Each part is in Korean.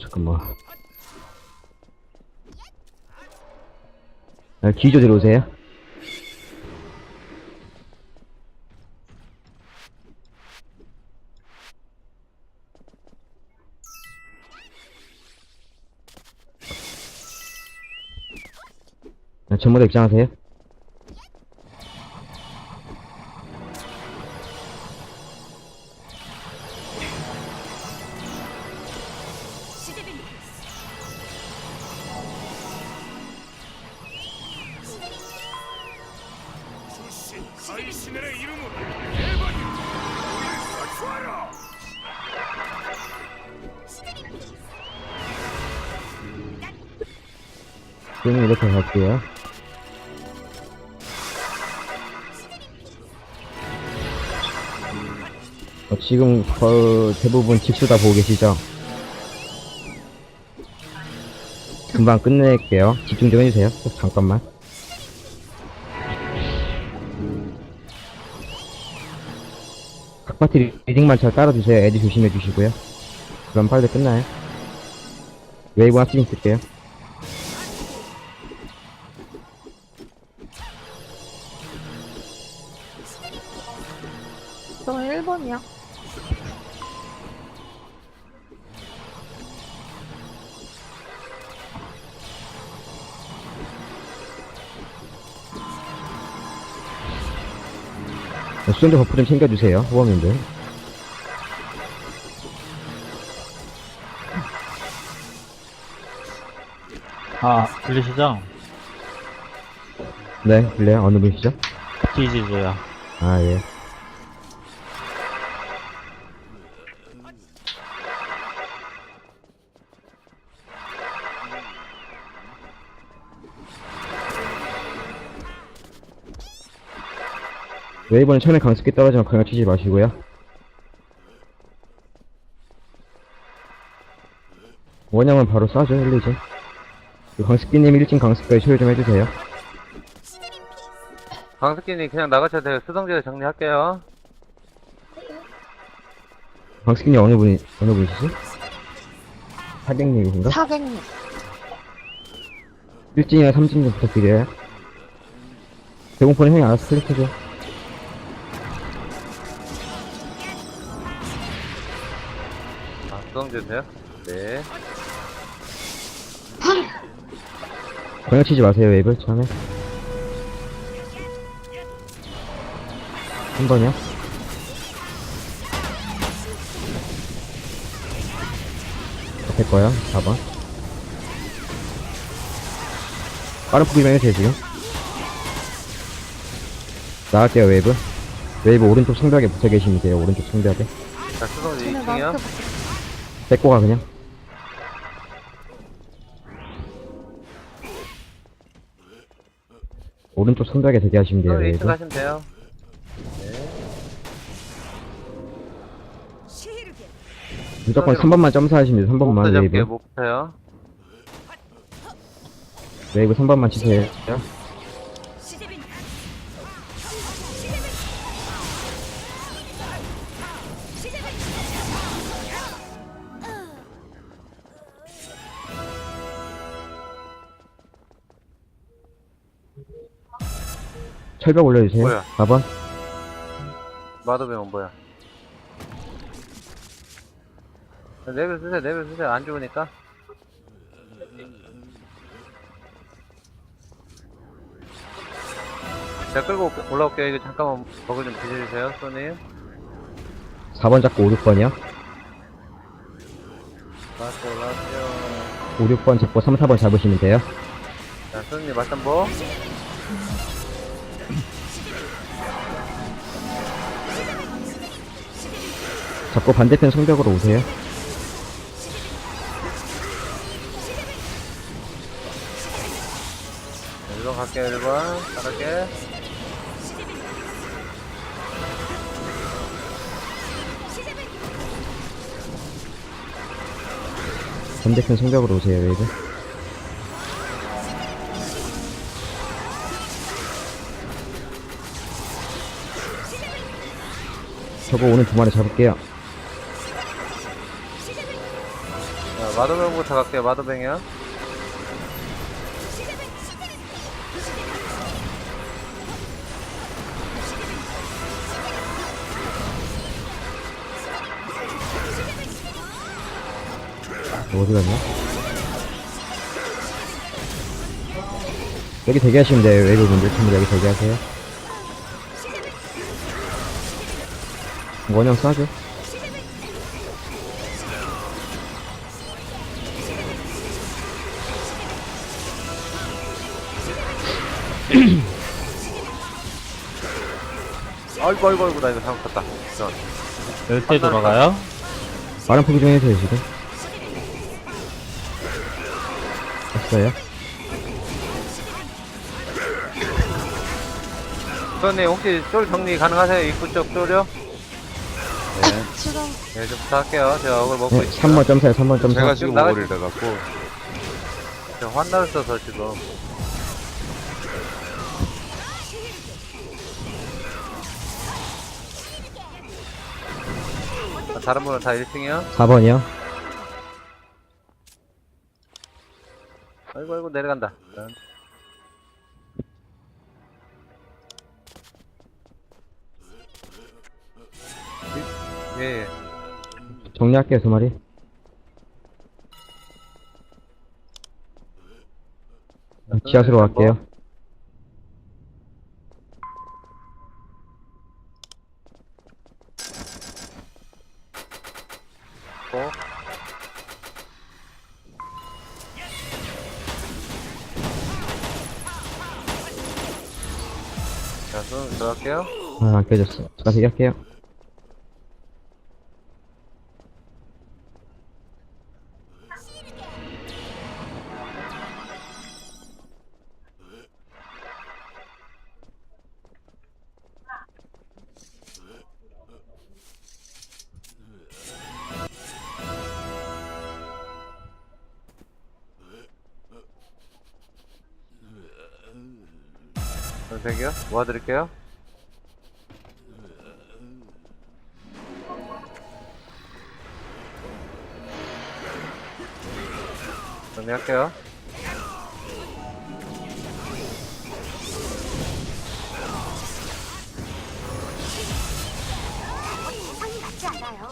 잠깐만. 아, 기조 들어오세요. 아, 전부 다 입장하세요. 어, 지금 거, 대부분 직수 다 보고 계시죠? 금방 끝낼게요. 집중 좀 해주세요. 꼭 잠깐만. 각 파티 리딩만 잘 따라주세요. 애들 조심해 주시고요. 그럼 빨리 끝나요. 웨이브 하스링 쓸게요. 수전자 버프 좀 챙겨주세요. 후원님들. 아, 들리시죠? 네, 들려요? 어느 분이시죠? 디지즈요. 아, 예. 웨이버는 처음에 강습기 떨어지면 그냥 치지 마시고요. 원형은 바로 쏴줘, 1, 2진. 그 강습기님 1진 강습까지 소요 좀 해주세요. 강스키님 그냥 나가셔도 돼요. 수성제가 정리할게요. 강습기님 어느 분이, 어느 분이시지? 사객님이신가? 사객님. 1진이나 3진 좀 부탁드려요. 대공포는 형이 알아서 클릭해줘. 아, 수성제세요? 네. 그냥 치지 마세요, 웨이브, 처음에. 한 번이요. 될 거야, 4번. 빠른 포기만 해주세요, 지금. 나갈게요, 웨이브. 웨이브 오른쪽 성벽에 붙어 계시면 돼요, 오른쪽 성벽에. 자, 쟤네 2층이요. 뺏고 가, 그냥. 오른쪽 성벽에 대기하시면 돼요, 수성제 2층 웨이브. 가시면 돼요. 무조건 3번만 점사하시면 돼요, 3번만 목표 잡게요, 웨이브. 목표요. 웨이브 3번만 치세요. 철벽 올려주세요. 뭐야? 4번. 마도병은 뭐야? 레벨 쓰세요, 레벨 쓰세요. 안 죽으니까. 제가 끌고 올게- 올라올게요. 이거 잠깐만 먹을 좀 드셔주세요, 손님. 4번 잡고 5, 6번이요. 올라왔어요, 올라왔어요. 5, 6번 잡고 3, 4번 잡으시면 돼요. 자, 손님 말씀보. 잡고 반대편 성벽으로 오세요. 자, 1번 갈게요, 1번. 잘할게. 반대편 성벽으로 오세요, 웨이브. 저거 오늘 두 마리 잡을게요. 마도병부터 갈게요, 마도병이요. 어디 갔냐? 여기 대기하시면 돼요, 외국분들. 전부 여기 대기하세요. 원형 쏴줘. 아이고, 아이고, 아이고, 나 이거 잘못했다. 저, 열대 돌아가요? 빠른 포기 좀 해주세요, 지금. 됐어요. 수원님, 혹시 쫄 정리 가능하세요? 입구 쪽 쫄이요? 지금 네, 좀 부탁할게요. 제가 얼굴 먹고 네, 있어요. 3번 점사요, 3번 점사. 제가 지금 나가- 오버를 돼갖고 제가 환나를 써서 지금. 다른 분은 다 1층이요? 4번이요. 아이고, 아이고, 내려간다. 예, 예. 정리할게요, 두 마리. 지하수로 갈게요. 안 깨졌어. 자, 대기할게요. 선생이요? 모아드릴게요. 정리할게요. 대상이 맞지 않아요.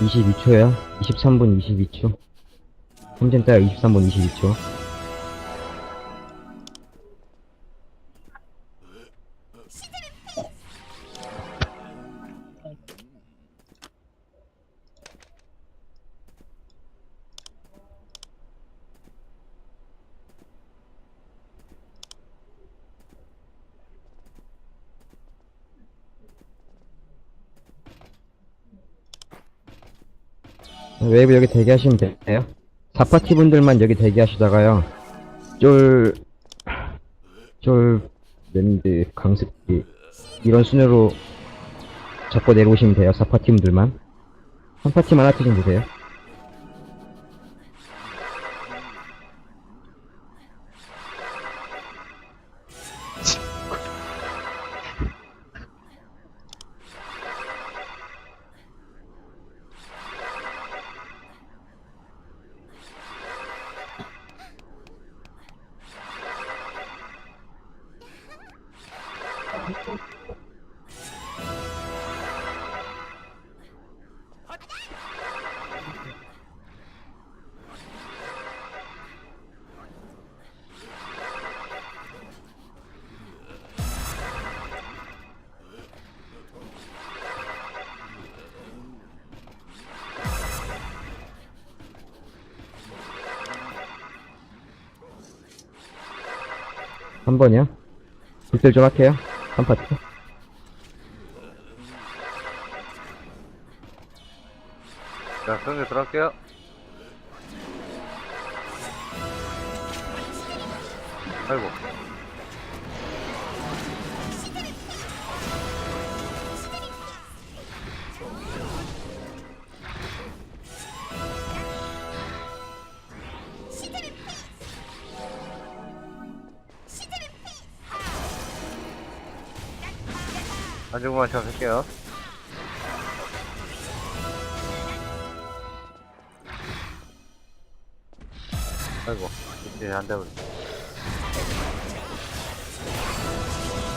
이 22초요. 23분 22초. 홈젠 따요 23분 22초. 웨이브 여기 대기하시면 돼요. 4파티 분들만 여기 대기하시다가요. 쫄, 쫄, 랜드, 강습기, 이런 순으로 잡고 내려오시면 돼요. 4파티 분들만. 한 파티만 하트 좀 주세요. 한 번이요. 딜들 좀 할게요. 한 파티. 자, 그런 게 들어갈게요. 아이고. 안전구만 쳐 쓸게요. 아이고, 이제 안 되고.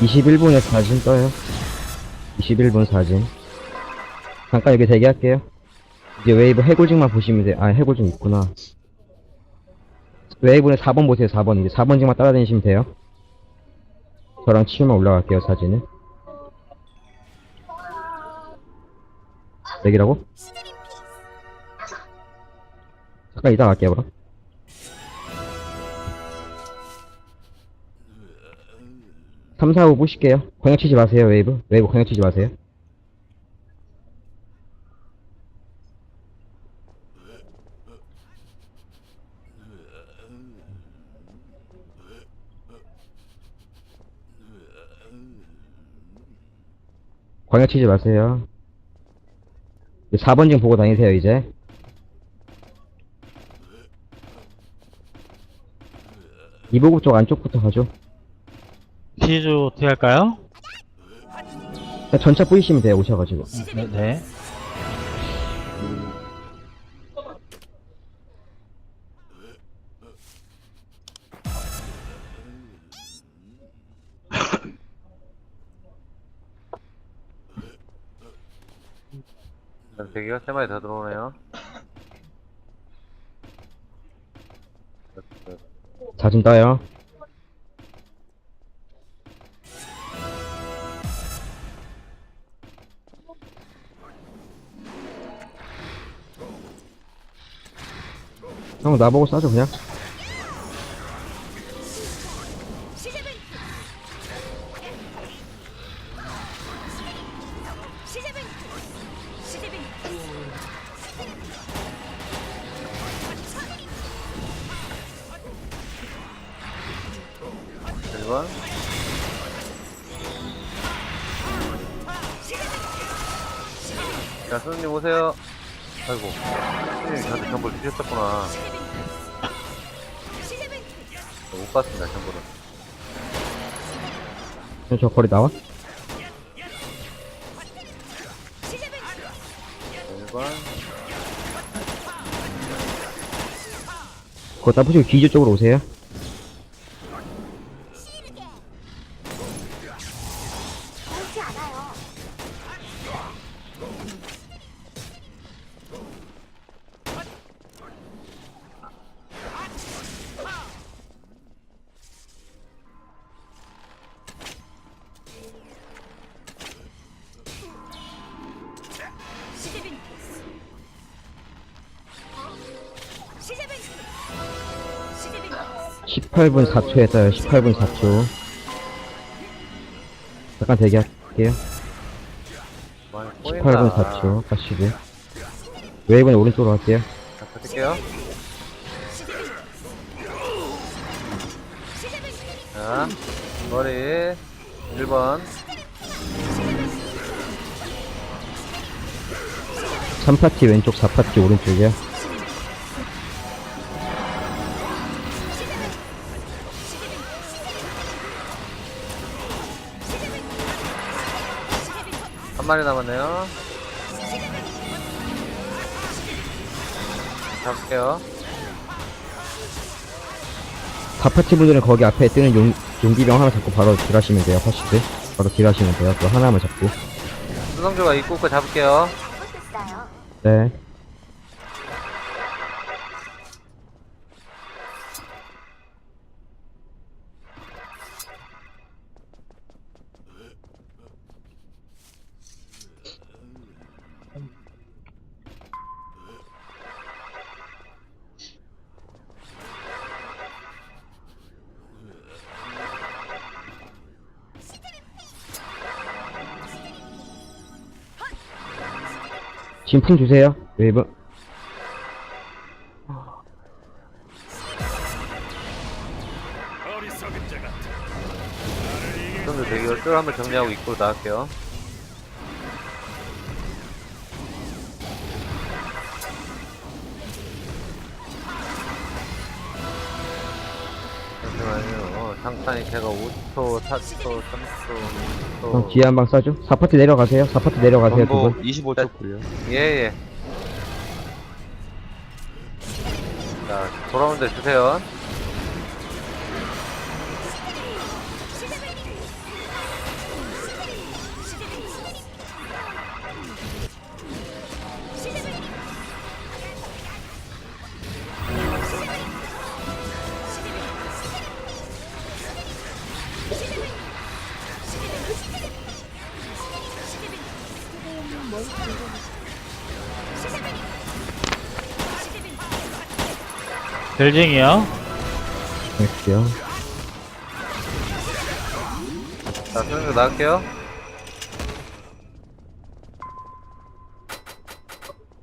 21분에 사진 떠요. 21분 사진. 잠깐 여기 대기할게요. 이제 웨이브 해골직만 보시면 돼요. 아, 해골직 있구나. 웨이브는 4번 보세요, 4번. 이제 4번직만 따라다니시면 돼요. 저랑 치우만 올라갈게요, 사진을. 여기라고? 잠깐 이따 갈게요, 그럼. 삼 4, 5 보실게요. 광역 치지 마세요, 웨이브. 웨이브 광역 치지 마세요. 광역 치지 마세요. 4번 좀 보고 다니세요, 이제. 이보급 쪽 안쪽부터 가죠. 치즈 어떻게 할까요? 전차 뿌리시면 돼요, 오셔가지고. 네, 네. 대기가 세 마리 더 들어오네요. 사진 따요. 형, 나보고 싸줘, 그냥. 저 거리 나와? 1번, 그거 따부시고 기주 쪽으로 오세요. 18분 4초 했어요 18분 4초. 잠깐 대기할게요. 18분 4초 아, 가시고 웨이브는 오른쪽으로 갈게요. 자, 버틸게요. 자, 머리 1번. 3파티 왼쪽 4파티 오른쪽이야 한 마리 남았네요. 잡을게요. 4파티 분들은 거기 앞에 뜨는 용, 용기병 하나 잡고 바로 딜하시면 돼요, 파시드. 바로 딜하시면 돼요. 그거 하나만 잡고. 수성조가 입구 거 잡을게요. 잘못했어요. 네. 진풍 주세요, 웨이브. 같아. 수성조 대기를 쫄 한번 정리하고 입구로 나갈게요. 제가 5초, 4초, 3초, 그럼 2초. 뒤에 한방 쏴줘. 4파티 내려가세요. 4파티 내려가세요, 두 전부 분. 25초 굴려. 예예. 자 돌아오는 데 주세요. 벨징이요. 할게요. 자 수능조 나갈게요.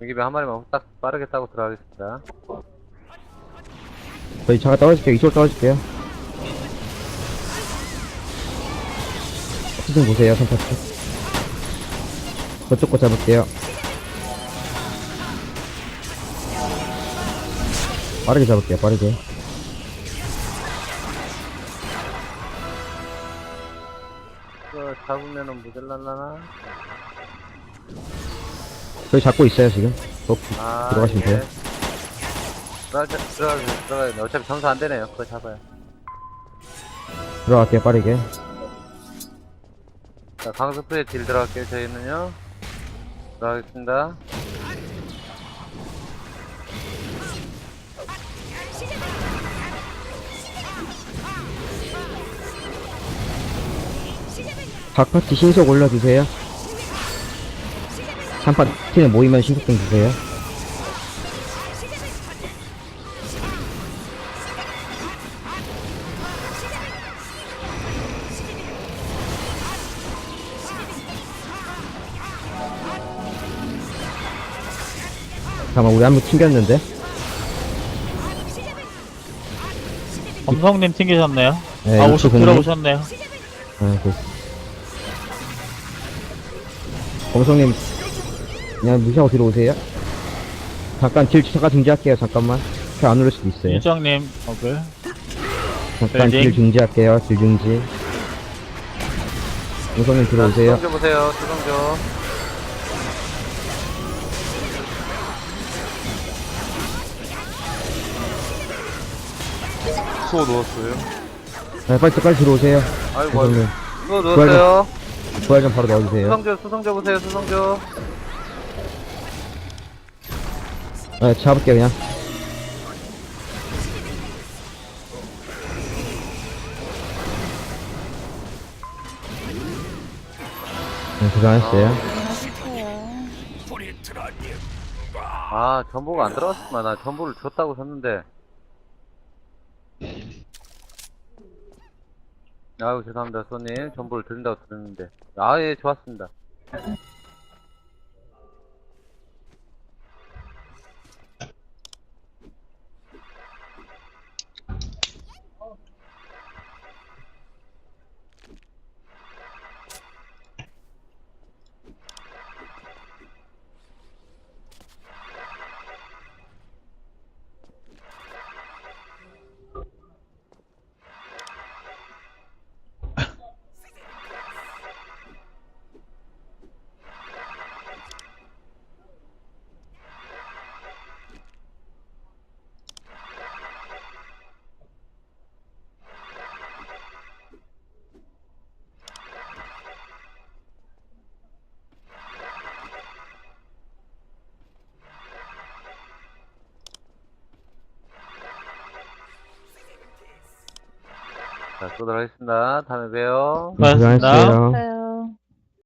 여기에 한 마리만 후딱 빠르게 따고 들어가겠습니다. 저희 차가 떨어질게요. 이쪽으로 떨어질게요. 시즌 보세요, 3파티. 저쪽 거 잡을게요. 빠르게 잡을게요, 빠르게. 이거 잡으면은 모자랄라나? 저희 잡고 있어요, 지금. 또 아, 들어가시면 돼요. 들어가, 들어가, 들어가야 돼. 어차피 점수 안 되네요. 그거 잡아요. 들어갈게요, 빠르게. 자, 강습부에 딜 들어갈게요. 저희는요. 들어가겠습니다. 각 파티 신속 올려주세요. 3파티는 모이면 신속 좀 주세요. 잠깐만, 우리 한명 튕겼는데? 검성님 튕기셨네요. 네, 아, 육수 50 공리. 들어오셨네요. 아, 그. 검성님, 그냥 무시하고 들어오세요. 잠깐 딜 잠깐 중지할게요. 잠깐만. 켜안 오를 수도 있어요. 일정님, 어글. 잠깐 벨딩. 딜 중지할게요. 딜 중지. 검성님 들어오세요. 수성조 보세요. 수성조. 수호 넣었어요. 네, 빨리 빨리 들어오세요. 아이고, 아이고. 검성님. 이거 넣었어요. 부활 좀 바로 넣어주세요. 수성조, 수성조 보세요. 수성조. 네, 잡을게요 그냥. 네, 고생하셨어요. 아, 전보가 안 들어갔구만. 나 전보를 줬다고 줬는데. 아유, 죄송합니다, 손님. 전보를 드린다고 드렸는데. 아, 예, 좋았습니다. 자, 또 들어가겠습니다. 다음에 봬요. 고맙습니다. 고생하셨어요.